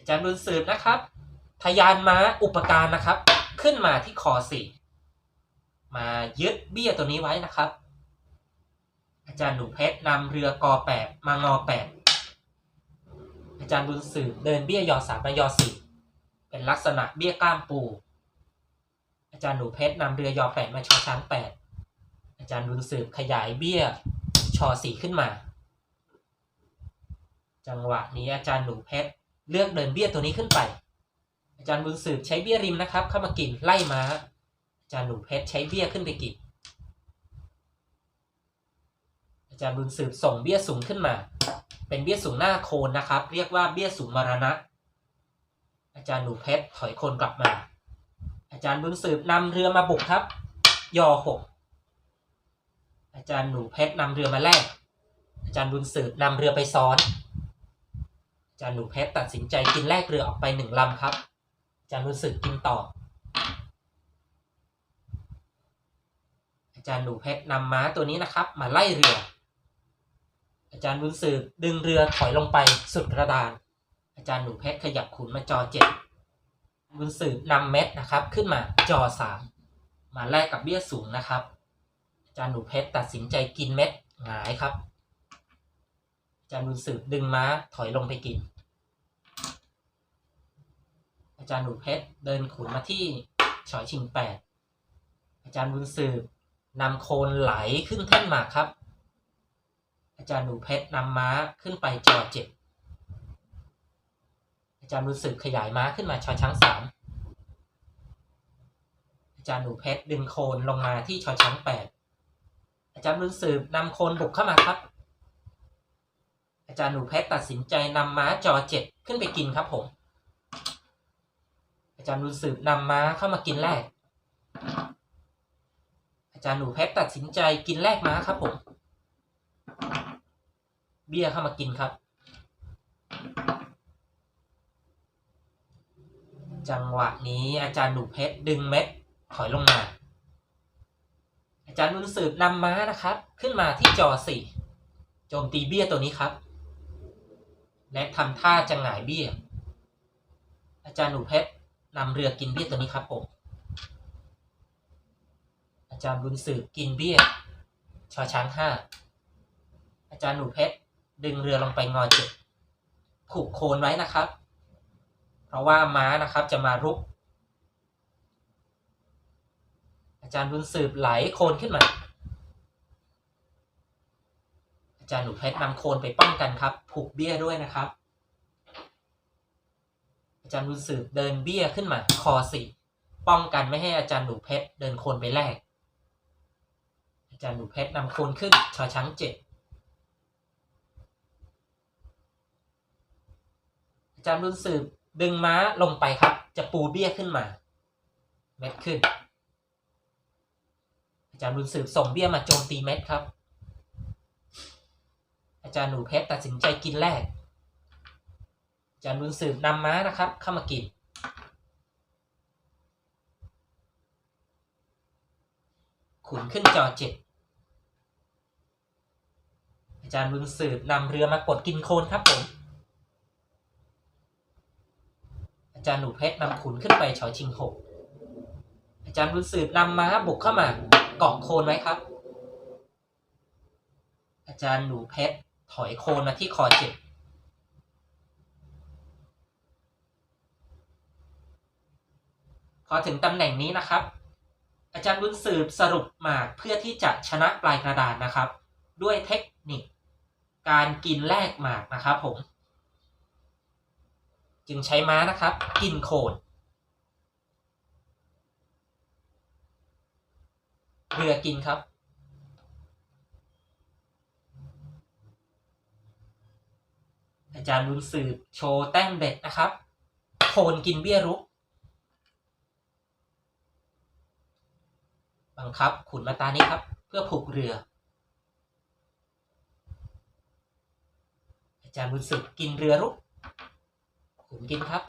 อาจารย์บุญสืบนะครับ ทยานม้าอุปการนะครับ ขึ้นมาที่คอสี่มายึดเบี้ยตัวนี้ไว้นะครับ อาจารย์หนูเพชรนำเรือกอแปดมางอแปดอาจารย์บุญสืบเดินเบี้ยยอสามมายอสี่เป็นลักษณะเบี้ยกล้ามปู อาจารย์หนูเพชรนำเรือยอแปดมาชอช้างแปดอาจารย์บุญสืบขยายเบี้ยชอสี่ขึ้นมา จังหวะนี้อาจารย์หนูเพชร เลือกเดินเบี้ยตัวนี้ขึ้นไป อาจารย์บุญสืบใช้เบี้ยริมนะครับ เข้ามากินไล่ม้าอาจารย์หนูเพชรใช้เบี้ยขึ้นไปกินอาจารย์บุญสืบส่งเบี้ยสูงขึ้นมา เป็นเบี้ยสูงหน้าโคนนะครับ เรียกว่าเบี้ยสูงมรณะ อาจารย์หนูเพชรถอยโคนกลับมา อาจารย์บุญสืบนำเรือมาบุกครับยอหกอาจารย์หนูเพชรนำเรือมาแลกอาจารย์บุญสืบนำเรือไปซ้อน จารย์หนูเพชรตัดสินใจกินแลกเรือออกไปหนึ่งลำครับอาจารย์บุญสืบกินต่อ อาจารย์หนูเพชรนำม้าตัวนี้นะครับ มาไล่เรือ อาจารย์บุญสืบดึงเรือถอยลงไปสุดกระดาน อาจารย์หนูเพชรขยับขุนมาจอเจ็ดบุญสืบนำเม็ดนะครับ ขึ้นมาจอสามมาแลกกับเบี้ยสูงนะครับ อาจารย์หนูเพชรตัดสินใจกินเม็ดหงายครับ จารย์บุญสืบดึงม้าถอยลงไปกิน อาจารย์หนูเพชรเดินขุนมาที่ฉอยชิงแปดอาจารย์บุญสืบนำโคนไหลขึ้นแท่นหมากครับ อาจารย์หนูเพชรนำม้าขึ้นไปจอเจ็ดอาจารย์บุญสืบขยายม้าขึ้นมาชอช้างสามอาจารย์หนูเพชรดึงโคนลงมาที่ชอช้างแปดอาจารย์บุญสืบนำโคนบุกเข้ามาครับ อาจารย์หนูเพชรตัดสินใจนำม้าจอเจ็ดขึ้นไปกินครับผม อาจารย์บุญสืบนำม้าเข้ามากินแรก อาจารย์หนูเพชรตัดสินใจกินแรกม้าครับผม เบี้ยเข้ามากินครับ จังหวะนี้อาจารย์หนูเพชรดึงเม็ดถอยลงมา อาจารย์บุญสืบนำม้านะครับ ขึ้นมาที่จอสี่โจมตีเบี้ยตัวนี้ครับ และทำท่าจะหงายเบี้ย อาจารย์หนูเพชรนำเรือกินเบี้ยตัวนี้ครับผมอาจารย์บุญสืบกินเบี้ยชอช้างห้าอาจารย์หนูเพชรดึงเรือลงไปงอเจ็ดผูกโคนไว้นะครับ เพราะว่าม้านะครับจะมารุก อาจารย์บุญสืบไหลโคนขึ้นมา อา จารย์หนูเพชรนำโคนไปป้องกันครับ ผูกเบี้ยด้วยนะครับ อาจารย์บุญสืบเดินเบี้ยขึ้นมาคอสี่ป้องกันไม่ให้อาจารย์หนูเพชรเดินโคนไปแลกอาจารย์หนูเพชรนำโคนขึ้นชอช้างเจ็ดอาจารย์บุญสืบดึงม้าลงไปครับ จะปูเบี้ยขึ้นมา เม็ดขึ้น อาจารย์บุญสืบส่งเบี้ยมาโจมตีเม็ดครับ อาจารย์หนูเพชรตัดสินใจกินแรกอาจารย์บุญสืบนำม้านะครับ เข้ามากินขุนขึ้นจอเจ็ดอาจารย์บุญสืบนำเรือมากดกินโคนครับผม อาจารย์หนูเพชรนำขุนขึ้นไปชอชิงหกอาจารย์บุญสืบนำม้าบุกเข้ามาเกาะโคนไว้ครับ อาจารย์หนูเพชร ถอยโคนมาที่คอเจ็ดพอถึงตำแหน่งนี้นะครับ อาจารย์บุญสืบสรุปหมากเพื่อที่จะชนะปลายกระดานนะครับ ด้วยเทคนิค การกินแลกหมากนะครับผม จึงใช้ม้านะครับ กินโคนเรือกินครับ อาจารย์บุญสืบโชว์แต้มเด็ดนะครับโคนกินเบี้ยรุก บังคับขุนมาตานี้ครับ เพื่อผูกเรือ อาจารย์บุญสืบกินเรือรุก ขุนกินครับ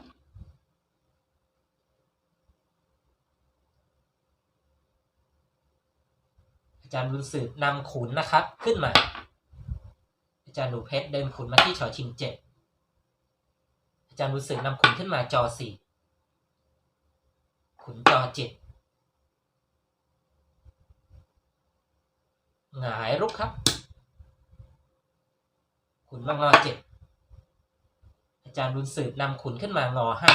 อาจารย์บุญสืบนำขุนนะครับ ขึ้นมา อาจารย์หนูเพชรเดินขุนมาที่ชอชิงเจ็ดอาจารย์บุญสืบนำขุนขึ้นมาจอสี่ขุนจอเจ็ดหงายรุกครับ ขุนมางอเจ็ดอาจารย์บุญสืบนำขุนขึ้นมางอห้า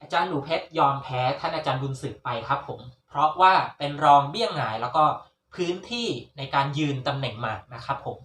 อาจารย์หนูเพชรยอมแพ้ท่านอาจารย์บุญสืบไปครับผม เพราะว่าเป็นรองเบี้ยงหงายแล้วก็ พื้นที่ในการยืนตำแหน่งหมากนะครับผม